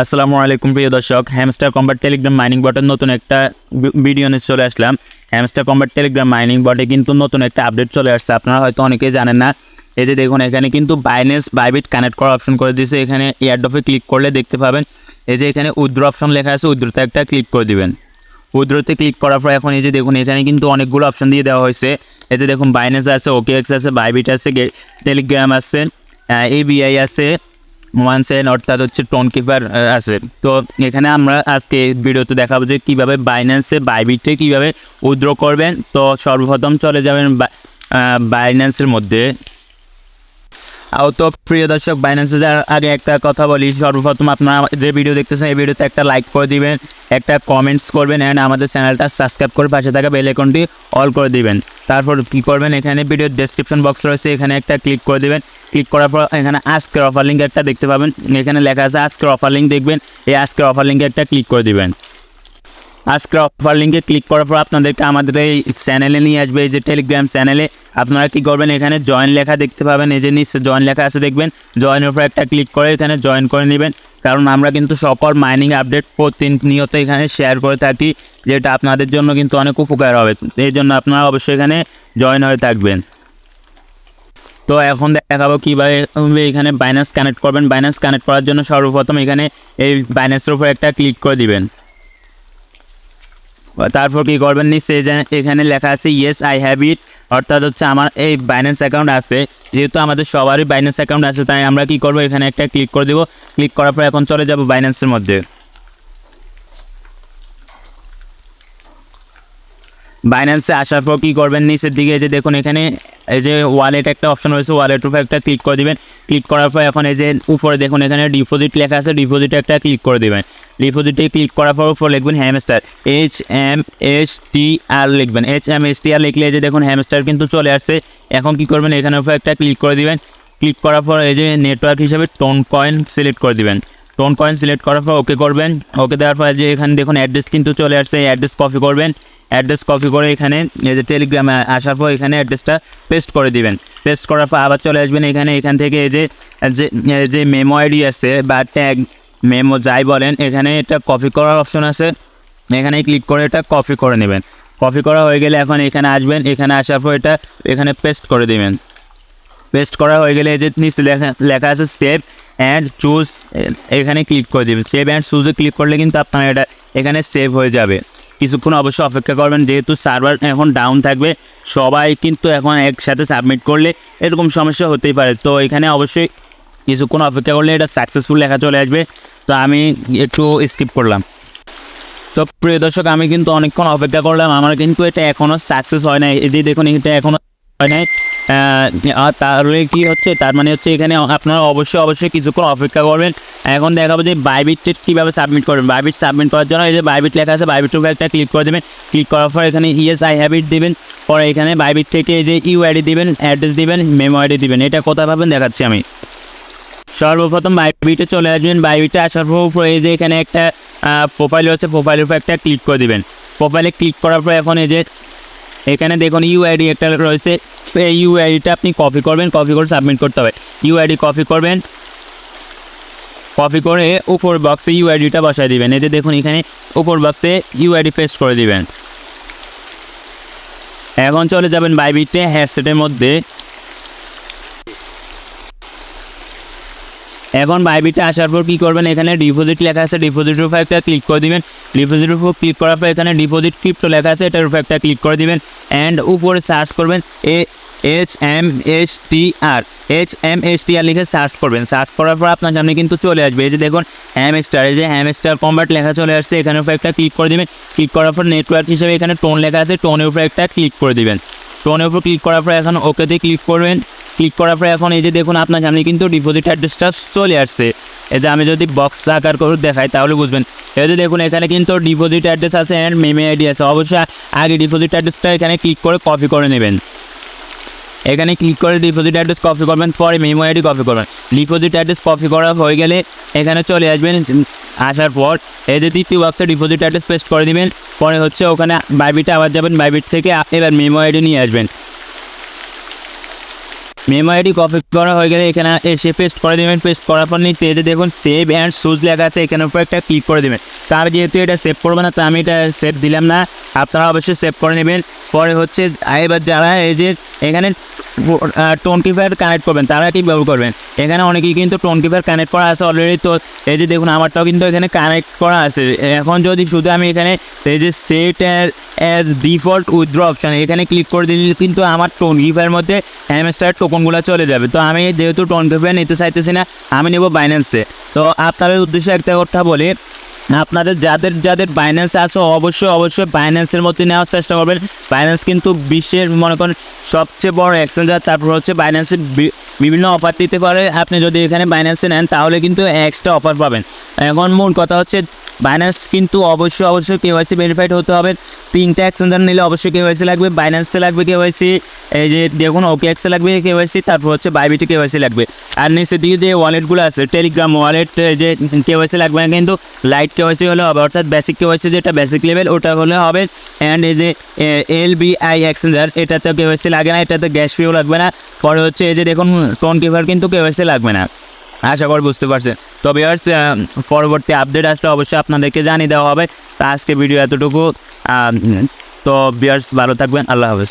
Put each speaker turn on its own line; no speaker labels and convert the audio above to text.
আসসালামু আলাইকুম, প্রিয় দর্শক। হ্যামস্টার কম্বাট টেলিগ্রাম মাইনিং বটের নতুন একটা ভিডিও নিয়ে চলে আসলাম। হ্যামস্টার কম্বার টেলিগ্রাম মাইনিং বটে কিন্তু নতুন একটা আপডেট চলে আসছে। আপনারা হয়তো অনেকেই জানেন না। এই যে দেখুন, এখানে কিন্তু বাইনেন্স বাইবিট কানেক্ট করার অপশন করে দিয়েছে। এখানে এয়ারডপে ক্লিক করলে দেখতে পাবেন। এই যে এখানে উদ্র অপশন লেখা আছে, উদ্রতে একটা ক্লিক করে দিবেন। উদ্রতে ক্লিক করার পর এখন এই যে দেখুন, এখানে কিন্তু অনেকগুলো অপশন দিয়ে দেওয়া হয়েছে। এতে দেখুন বাইনেন্স আছে ওকেএক্স আছে বাইবিট আছে টেলিগ্রাম আছে এবিআই আছে ওয়ান সেন অর্থাৎ হচ্ছে টোন কিপার আছে। তো এখানে আমরা আজকে ভিডিওতে দেখাবো যে কীভাবে বাইন্যান্সে বাইবিটে কীভাবে উইথড্র করবেন। তো সর্বপ্রথম চলে যাবেন বাইন্যান্সের মধ্যে। তো প্রিয় দর্শক বাইন্যান্সে যাওয়ার আগে একটা কথা বলি। সর্বপ্রথম আপনারা যে ভিডিও দেখতেছেন, এই ভিডিওতে একটা লাইক করে দিবেন, একটা কমেন্টস করবেন অ্যান্ড আমাদের চ্যানেলটা সাবস্ক্রাইব করে পাশে থাকা বেল আইকনটি অল করে দিবেন। তারপর কী করবেন, এখানে ভিডিওর ডেসক্রিপশন বক্স রয়েছে, এখানে একটা ক্লিক করে দিবেন। ক্লিক করার পর এখানে আজকের অফার লিঙ্ক একটা দেখতে পাবেন। এখানে লেখা আছে আজকের অফার লিঙ্ক দেখবেন। এই আজকের অফার লিঙ্কে একটা ক্লিক করে দেবেন। আজকের অফার লিঙ্কে ক্লিক করার পর আপনাদেরকে আমাদের এই চ্যানেলে নিয়ে আসবে, এই যে টেলিগ্রাম চ্যানেলে আপনারা কি করবেন? এখানে জয়েন লেখা দেখতে পাবেন। এই যে নিচে জয়েন লেখা আছে দেখবেন। জয়েনের উপর একটা ক্লিক করে এখানে জয়েন করে নেবেন। কারণ আমরা কিন্তু সকল মাইনিং আপডেট প্রতিনিয়ত এখানে শেয়ার করে থাকি, যেটা আপনাদের জন্য কিন্তু অনেক উপকার হবে। এই জন্য আপনারা অবশ্যই এখানে জয়েন হয়ে থাকবেন। তো এখন দেখাবো কীভাবে এখানে বাইন্যান্স কানেক্ট করবেন। বাইন্যান্স কানেক্ট করার জন্য সর্বপ্রথম এখানে এই বাইন্যান্সের উপর একটা ক্লিক করে দিবেন। তারপর কি করবেন নিচে যে- এখানে লেখা আছে ইয়েস আই হ্যাভ ইট অর্থাৎ হচ্ছে আমার এই বাইন্যান্স অ্যাকাউন্ট আছে। যেহেতু আমাদের সবারই বাইন্যান্স অ্যাকাউন্ট আছে, তাই আমরা কি করব? এখানে একটা ক্লিক করে দেবো। ক্লিক করার পর এখন চলে যাব বাইন্যান্সের মধ্যে। বাইন্যান্সে আসার পর কী করবেন? নিচের দিকে যে দেখুন এখানে এই যে ওয়ালেট একটা অপশন রয়েছে ওয়ালেট উপর একটা ক্লিক করে দিবেন। ক্লিক করার পর এখন এই যে উপরে দেখুন, এখানে ডিপোজিট লেখা আছে ডিপোজিটে একটা ক্লিক করে দিবেন। ডিপোজিটে ক্লিক করার পর উপর লিখবেন Hamster H M S T R লিখবেন। H M S T R লিখলে যে দেখুন হ্যামস্টার কিন্তু চলে আসছে। এখন কী করবেন এখানের উপর একটা ক্লিক করে দিবেন। ক্লিক করার পর এই যে নেটওয়ার্ক হিসেবে টোন কয়েন সিলেক্ট করে দিবেন। টোন কয়েন সিলেক্ট করার পর ওকে করবেন। ওকে দেওয়ার পর যে এখানে দেখুন অ্যাড্রেস কিন্তু চলে আসছে, এই অ্যাড্রেস কপি করবেন। অ্যাড্রেস কপি করে এখানে এই যে টেলিগ্রামে আসার পর এখানে অ্যাড্রেসটা পেস্ট করে দিবেন। পেস্ট করার পর আবার চলে আসবেন এখানে, এখান থেকে এই যে যে মেমো আইডি আছে বা ট্যাগ মেমো যাই বলেন, এখানে এটা কপি করার অপশন আছে। এখানে ক্লিক করে এটা কপি করে নেবেন। কপি করা হয়ে গেলে এখন এখানে আসবেন, এখানে আসার পর এটা এখানে পেস্ট করে দিবেন। পেস্ট করা হয়ে গেলে এই যে নিচে লেখা লেখা আছে সেভ। অ্যান্ড চুজ এখানে ক্লিক করে দেবেন। সেভ অ্যান্ড চুজে ক্লিক করলে কিন্তু আপনার এটা এখানে সেভ হয়ে যাবে। কিছুক্ষণ অবশ্যই অপেক্ষা করবেন, যেহেতু সার্ভার এখন ডাউন থাকবে, সবাই কিন্তু এখন একসাথে সাবমিট করলে এরকম সমস্যা হতেই পারে। তো এখানে অবশ্যই কিছুক্ষণ অপেক্ষা করলে এটা সাকসেসফুল লেখা চলে আসবে। তো আমি একটু স্কিপ করলাম। তো প্রিয় দর্শক, আমি কিন্তু অনেকক্ষণ অপেক্ষা করলাম। আমার কিন্তু এটা এখনও সাকসেস হয় নাই। এই দেখুন, এটা এখনও আর তাহলে কি হচ্ছে? তার মানে হচ্ছে এখানে আপনারা অবশ্যই অবশ্যই কিছুক্ষণ অপেক্ষা করবেন। এখন দেখাবো যে কীভাবে সাবমিট করবেন। বাইবিট সাবমিট করার জন্য এই যে বাইবিট লেখা আছে একটা ক্লিক করে দেবেন। ক্লিক করার পর এখানে ইয়েস আই হ্যাবিট দেবেন। পরে এখানে থেকে এই যে দিবেন অ্যাড্রেস দিবেন মেমো দিবেন। এটা কোথায় পাবেন দেখাচ্ছি আমি। সর্বপ্রথম বাইবিটে চলে আসবেন। বাইবিটে আসার পর এই যে এখানে একটা প্রোফাইল রয়েছে। প্রোফাইলের উপর একটা ক্লিক করে দিবেন। প্রোফাইলে ক্লিক করার পর এখন এই যে এখানে দেখুন ইউআইডি একটা রয়েছে। এই ইউআইডিটা আপনি কপি করবেন কপি করে সাবমিট করতে হবে। ইউআইডি কপি করবেন কপি করে উপর বক্সে ইউআইডিটা বসায় দিবেন। এই যে দেখুন এখানে উপর বক্সে ইউআইডি পেস্ট করে দিবেন। এখন চলে যাবেন বাইবিটে হ্যাশসেটের মধ্যে। এখন বাইবিটে আসার পর কী করবেন? এখানে ডিপোজিট লেখা আছে ডিপোজিটের উপর একটা ক্লিক করে দিবেন। ডিপোজিটের উপর ক্লিক করার পর এখানে ডিপোজিট ক্রিপ্টো লেখা আছে এটার উপর একটা ক্লিক করে দিবেন। অ্যান্ড উপরে সার্চ করবেন, এ H M S T R H M S T R লিখে সার্চ করবেন। সার্চ করার পর আপনার সামনে কিন্তু চলে আসবে। এই যে দেখুন হ্যাম স্টার এই যে হ্যাম স্টার কম্বাট লেখা চলে আসছে এখানের উপর একটা ক্লিক করে দিবেন। ক্লিক করার পর নেটওয়ার্ক হিসেবে এখানে টোন লেখা আছে টোনের উপর একটা ক্লিক করে দিবেন। টোনের উপর ক্লিক করার পর এখন ওকেতে ক্লিক করবেন। ক্লিক করার পরে এখন এই যে দেখুন আপনার সামনে কিন্তু ডিপোজিট অ্যাড্রেসটা চলে আসছে। এতে আমি যদি বক্স আকার করে দেখাই, তাহলে বুঝবেন। যে দেখুন, এখানে কিন্তু ডিপোজিট অ্যাড্রেস আছে অ্যান্ড মেমে আইডি আছে। অবশ্যই আগে ডিপোজিট অ্যাড্রেসটা এখানে ক্লিক করে কপি করে নেবেন। এখানে ক্লিক করে ডিপোজিট অ্যাড্রেস কপি করবেন, পরে মেমো আইডি কপি করবেন। ডিপোজিট অ্যাড্রেস কপি করা হয়ে গেলে এখানে চলে আসবেন, আসার পর এই যে দ্বিতীয় বক্সে ডিপোজিট অ্যাড্রেস পেস্ট করে দিবেন। পরে হচ্ছে ওখানে বাইবিটা আবার যাবেন বাইবিট থেকে এবার মেমো আইডি নিয়ে আসবেন। মেমো আইডি কপি করা হয়ে গেলে এখানে এসে পেস্ট করে দেবেন। পেস্ট করার পর নিচে এই যে দেখুন সেভ অ্যান্ড সুজ লেখা আছে এখানের উপর একটা ক্লিক করে দেবেন। তার যেহেতু এটা সেভ করবে না, তো আমি এটা সেভ দিলাম না। আপনারা অবশ্যই সেভ করে নেবেন। পরে হচ্ছে এবার যারা এই যে এখানে টোন কিপার কানেক্ট করবেন, তারা কি ব্যবহার করবেন? এখানে অনেকেই কিন্তু টোন কিপার কানেক্ট করা আছে অলরেডি তো এই যে দেখুন, আমারটাও কিন্তু এখানে কানেক্ট করা আছে। এখন যদি শুধু আমি এখানে এই যে set as default withdraw option এখানে ক্লিক করে দিলে কিন্তু আমার টোন কিপারের মধ্যে হ্যামস্টার টোকনগুলো চলে যাবে। তো আমি যেহেতু টোন কিপার নিতে চাইতেছি না, আমি নেব বাইন্যান্সে তো আপনাদের উদ্দেশ্যে একটা কথা বলি, আপনাদের যাদের যাদের বাইন্যান্স আছে, অবশ্যই অবশ্যই বাইন্যান্সের মধ্যে নেওয়ার চেষ্টা করবেন। বাইন্যান্স কিন্তু বিশ্বের, মনে করেন, সবচেয়ে বড় এক্সচেঞ্জার তারপর হচ্ছে বাইন্যান্সের বিভিন্ন অফার দিতে পারে। আপনি যদি এখানে বাইন্যান্সে নেন, তাহলে কিন্তু এক্সট্রা অফার পাবেন। এখন মূল কথা হচ্ছে বাইন্যান্স কিন্তু অবশ্যই অবশ্যই কেওয়াইসি ভেরিফাইড হতে হবে। তিনটা এক্সচেঞ্জার নিলে অবশ্যই কেওয়াইসি লাগবে বাইন্যান্সে লাগবে কেওয়াইসি এই যে দেখুন ওকে এক্সে লাগবে কেওয়াইসি তারপর হচ্ছে বাইবিটি কেওয়াইসি লাগবে। আর নিচের দিকে যে ওয়ালেটগুলো আছে টেলিগ্রাম ওয়ালেট যে কেওয়াইসি লাগবে না কিন্তু লাইট কেওয়াইসি হলে হবে, অর্থাৎ বেসিক কেওয়াইসি যেটা বেসিক লেভেল ওটা হলে হবে। অ্যান্ড এই যে এল বি আই এক্সচেঞ্জার এটাতে কেওয়াইসি লাগে না, এটাতে গ্যাস ফিও লাগবে না। পরে হচ্ছে এই যে দেখুন টোন কিভার কিন্তু কেওয়াইসি লাগবে না। আশা করি বুঝতে পারছেন। তবে বিয়ার্স পরবর্তী আপডেট আসলে অবশ্যই আপনাদেরকে জানিয়ে দেওয়া হবে। তা আজকে ভিডিও এতটুকু। তো বিয়ার্স ভালো থাকবেন, আল্লাহ হাফেজ।